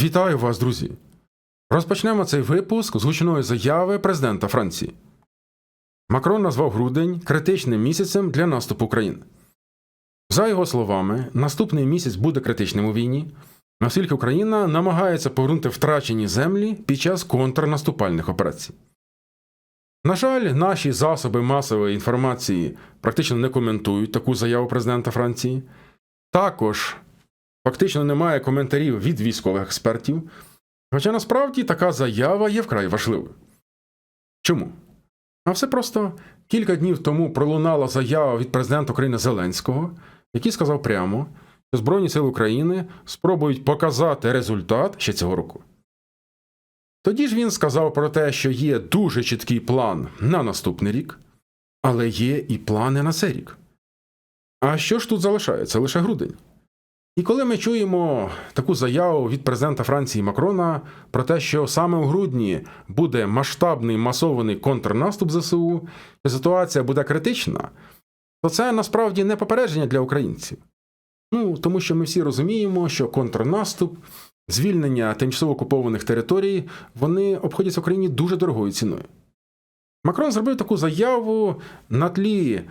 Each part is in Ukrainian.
Вітаю вас, друзі! Розпочнемо цей випуск з гучної заяви президента Франції. Макрон назвав грудень критичним місяцем для наступу України. За його словами, наступний місяць буде критичним у війні, оскільки Україна намагається повернути втрачені землі під час контрнаступальних операцій. На жаль, наші засоби масової інформації практично не коментують таку заяву президента Франції. Також фактично немає коментарів від військових експертів. Хоча насправді така заява є вкрай важливою. Чому? А все просто кілька днів тому пролунала заява від президента України Зеленського, який сказав прямо, що Збройні сили України спробують показати результат ще цього року. Тоді ж він сказав про те, що є дуже чіткий план на наступний рік, але є і плани на цей рік. А що ж тут залишається? Лише грудень. І коли ми чуємо таку заяву від президента Франції Макрона про те, що саме у грудні буде масштабний масований контрнаступ ЗСУ, що ситуація буде критична, то це насправді не попередження для українців. Ну тому що ми всі розуміємо, що контрнаступ, звільнення тимчасово окупованих територій, вони обходяться Україні дуже дорогою ціною. Макрон зробив таку заяву на тлі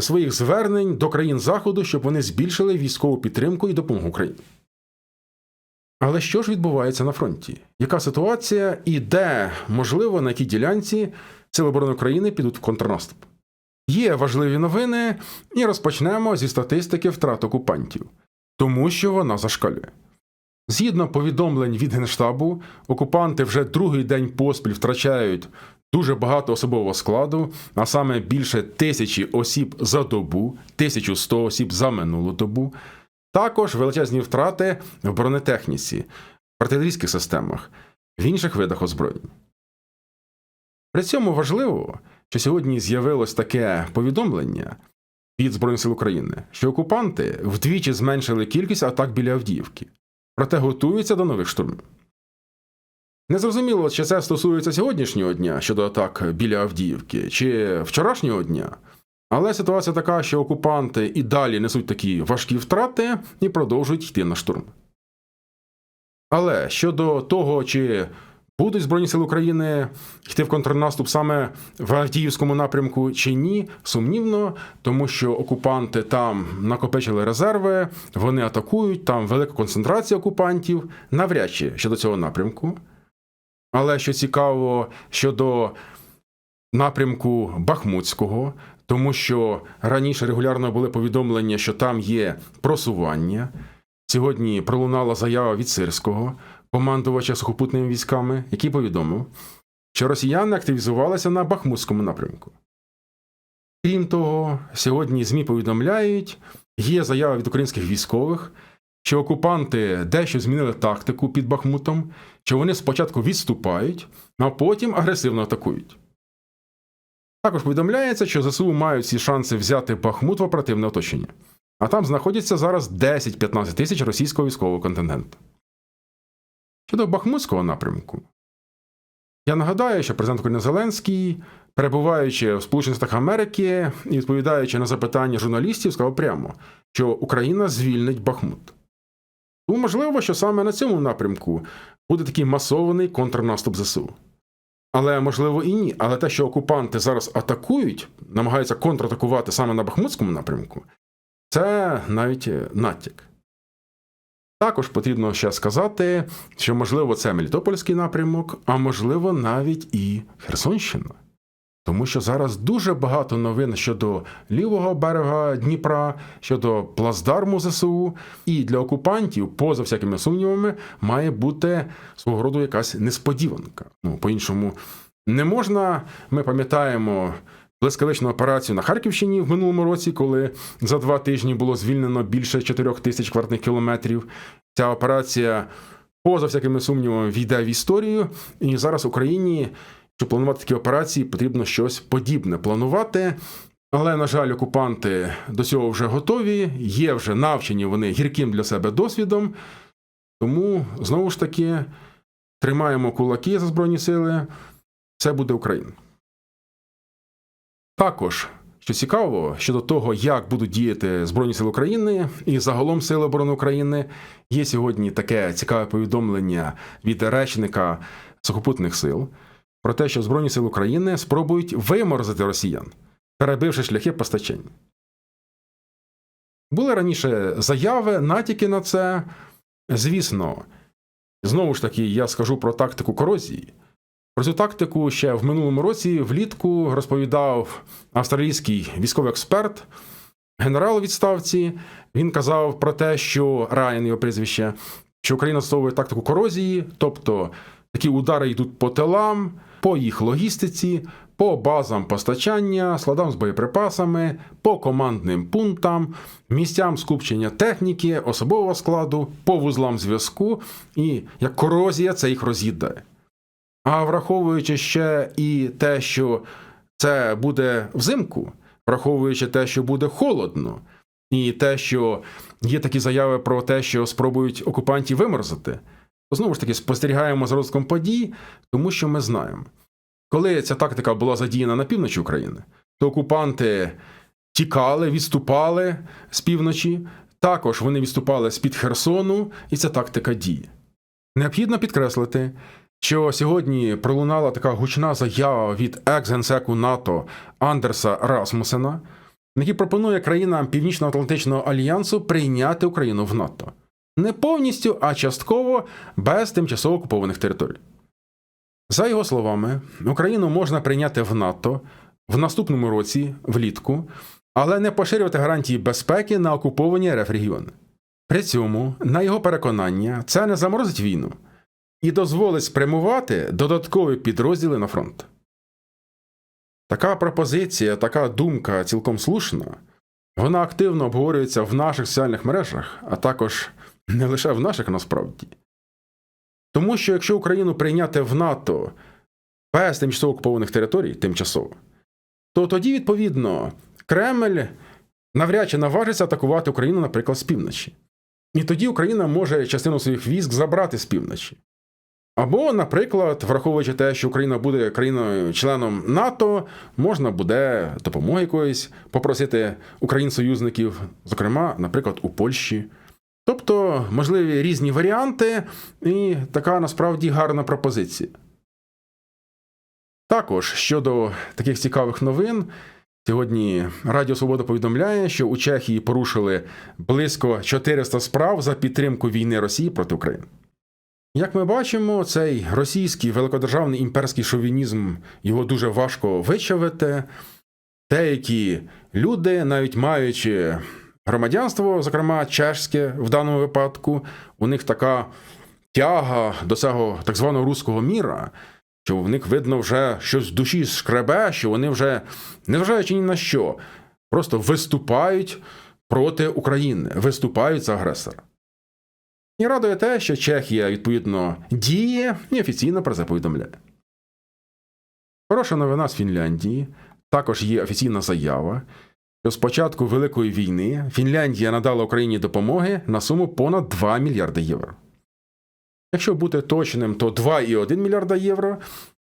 своїх звернень до країн Заходу, щоб вони збільшили військову підтримку і допомогу Україні. Але що ж відбувається на фронті? Яка ситуація і де, можливо, на якій ділянці Сили оборони України підуть в контрнаступ? Є важливі новини, і розпочнемо зі статистики втрат окупантів, тому що вона зашкалює. Згідно повідомлень від Генштабу, окупанти вже другий день поспіль втрачають дуже багато особового складу, а саме більше тисячі осіб за добу, 1100 осіб за минулу добу. Також величезні втрати в бронетехніці, в артилерійських системах, в інших видах озброєнь. При цьому важливо, що сьогодні з'явилось таке повідомлення від Збройних сил України, що окупанти вдвічі зменшили кількість атак біля Авдіївки, проте готуються до нових штурмів. Незрозуміло, чи це стосується сьогоднішнього дня щодо атак біля Авдіївки, чи вчорашнього дня. Але ситуація така, що окупанти і далі несуть такі важкі втрати і продовжують йти на штурм. Але щодо того, чи будуть Збройні сили України йти в контрнаступ саме в Авдіївському напрямку чи ні, сумнівно, тому що окупанти там накопичили резерви, вони атакують, там велика концентрація окупантів, навряд чи щодо цього напрямку. Але що цікаво щодо напрямку Бахмутського, тому що раніше регулярно були повідомлення, що там є просування. Сьогодні пролунала заява від Сирського, командувача сухопутними військами, який повідомив, що росіяни активізувалися на Бахмутському напрямку. Крім того, сьогодні ЗМІ повідомляють, є заява від українських військових, що окупанти дещо змінили тактику під Бахмутом, що вони спочатку відступають, а потім агресивно атакують. Також повідомляється, що ЗСУ мають всі шанси взяти Бахмут в оперативне оточення, а там знаходяться зараз 10-15 тисяч російського військового контингенту. Щодо Бахмутського напрямку, я нагадаю, що президент України Зеленський, перебуваючи в Сполучених Штатах Америки і відповідаючи на запитання журналістів, сказав прямо, що Україна звільнить Бахмут. Тому можливо, що саме на цьому напрямку буде такий масований контрнаступ ЗСУ. Але можливо і ні. Але те, що окупанти зараз атакують, намагаються контратакувати саме на Бахмутському напрямку, це навіть натяк. Також потрібно ще сказати, що можливо це Мелітопольський напрямок, а можливо навіть і Херсонщина. Тому що зараз дуже багато новин щодо лівого берега Дніпра, щодо плацдарму ЗСУ, і для окупантів, поза всякими сумнівами, має бути свого роду якась несподіванка. Ну, по-іншому, не можна, ми пам'ятаємо. Блискавичну операцію на Харківщині в минулому році, коли за два тижні було звільнено більше 4 тисяч квартних кілометрів. Ця операція, поза всякими сумнівами, війде в історію, і зараз Україні щоб планувати такі операції, потрібно щось подібне планувати. Але, на жаль, окупанти до цього вже готові, є вже навчені вони гірким для себе досвідом. Тому, знову ж таки, тримаємо кулаки за Збройні сили, все буде Україна. Також Що цікаво, щодо того, як будуть діяти Збройні Сили України і загалом Сили оборони України, є сьогодні таке цікаве повідомлення від речника сухопутних сил про те, що Збройні Сили України спробують виморозити росіян, перебивши шляхи постачання. Були раніше заяви, натяки на це. Звісно, знову ж таки, я скажу про тактику корозії. Про цю тактику ще в минулому році влітку розповідав австралійський військовий експерт, генерал у відставці. Він казав про те, що Райан його прізвище, що Україна застосовує тактику корозії, тобто такі удари йдуть по тилам, по їх логістиці, по базам постачання, складам з боєприпасами, по командним пунктам, місцям скупчення техніки, особового складу, по вузлам зв'язку, і як корозія це їх роз'їдає. А враховуючи ще і те, що це буде взимку, враховуючи те, що буде холодно, і те, що є такі заяви про те, що спробують окупантів виморозити, то знову ж таки спостерігаємо за розвитком подій, тому що ми знаємо, коли ця тактика була задіяна на півночі України, то окупанти тікали, відступали з півночі, також вони відступали з-під Херсону, і ця тактика діє. Необхідно підкреслити, що сьогодні пролунала така гучна заява від екс-генсеку НАТО Андерса Расмусена, який пропонує країнам Північно-Атлантичного альянсу прийняти Україну в НАТО. Не повністю, а частково без тимчасово окупованих територій. За його словами, Україну можна прийняти в НАТО в наступному році, влітку, але не поширювати гарантії безпеки на окуповані РФ регіони. При цьому, на його переконання, це не заморозить війну і дозволить спрямувати додаткові підрозділи на фронт. Така пропозиція, така думка цілком слушна. Вона активно обговорюється в наших соціальних мережах, а також не лише в наших насправді. Тому що якщо Україну прийняти в НАТО без тимчасово окупованих територій, тимчасово, то тоді, відповідно, Кремль навряд чи наважиться атакувати Україну, наприклад, з півночі. І тоді Україна може частину своїх військ забрати з півночі. Або, наприклад, враховуючи те, що Україна буде країною-членом НАТО, можна буде допомоги якоїсь попросити Україн-союзників, зокрема, наприклад, у Польщі. Тобто, можливі різні варіанти, і така насправді гарна пропозиція. Також щодо таких цікавих новин, сьогодні Радіо Свобода повідомляє, що у Чехії порушили близько 400 справ за підтримку війни Росії проти України. Як ми бачимо, цей російський великодержавний імперський шовінізм його дуже важко вичавити. Деякі люди, навіть маючи громадянство, зокрема чешське в даному випадку, у них така тяга до цього так званого руського міра, що в них видно вже щось в душі шкребе, що вони вже, незважаючи ні на що, просто виступають проти України, виступають за агресора. І радує те, що Чехія, відповідно, діє і офіційно про це повідомляє. Хороша новина з Фінляндії. Також є офіційна заява, що з початку Великої війни Фінляндія надала Україні допомоги на суму понад 2 мільярди євро. Якщо бути точним, то 2,1 мільярда євро.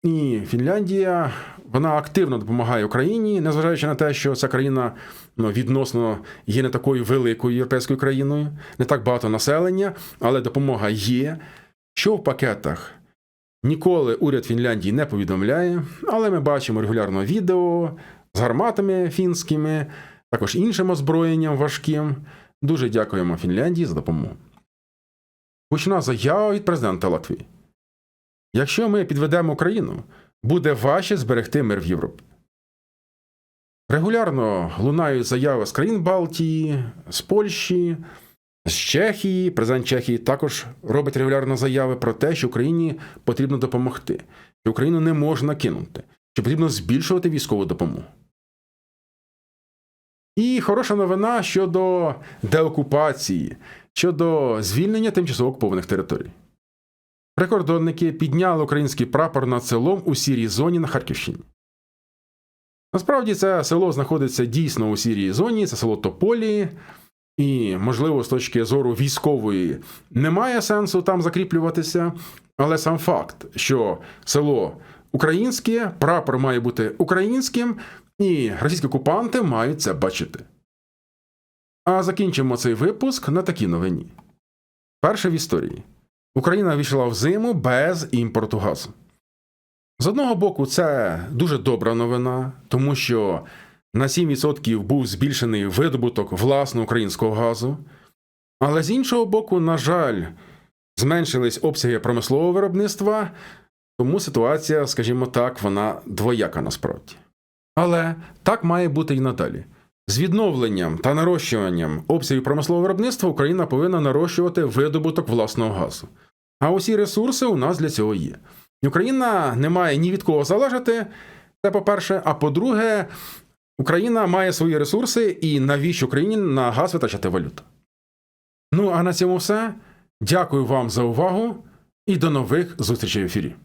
І Фінляндія вона активно допомагає Україні, незважаючи на те, що ця країна ну, відносно є не такою великою європейською країною, не так багато населення, але допомога є. Що в пакетах ніколи уряд Фінляндії не повідомляє, але ми бачимо регулярно відео з гарматами фінськими, також іншим озброєнням важким. Дуже дякуємо Фінляндії за допомогу. Гучна заява від президента Латвії. Якщо ми підведемо Україну, буде важче зберегти мир в Європі. Регулярно лунають заяви з країн Балтії, з Польщі, з Чехії. Президент Чехії також робить регулярно заяви про те, що Україні потрібно допомогти, що Україну не можна кинути, що потрібно збільшувати військову допомогу. І хороша новина щодо деокупації, щодо звільнення тимчасово окупованих територій. Прикордонники підняли український прапор над селом у сірій зоні на Харківщині. Насправді це село знаходиться дійсно у сірій зоні, це село Тополі, і, можливо, з точки зору військової немає сенсу там закріплюватися, але сам факт, що село українське, прапор має бути українським, І російські окупанти мають це бачити. А закінчимо цей випуск на такій новині. Перше в історії. Україна війшла в зиму без імпорту газу. З одного боку, це дуже добра новина, тому що на 7% був збільшений видобуток власного українського газу. Але з іншого боку, на жаль, зменшились обсяги промислового виробництва, тому ситуація, скажімо так, вона двояка насправді. Але так має бути і надалі. З відновленням та нарощуванням обсягів промислового виробництва Україна повинна нарощувати видобуток власного газу. А усі ресурси у нас для цього є. Україна не має ні від кого залежати, це по-перше. А по-друге, Україна має свої ресурси, і навіщо Україні на газ витрачати валюту? Ну а на цьому все. Дякую вам за увагу і до нових зустрічей в ефірі.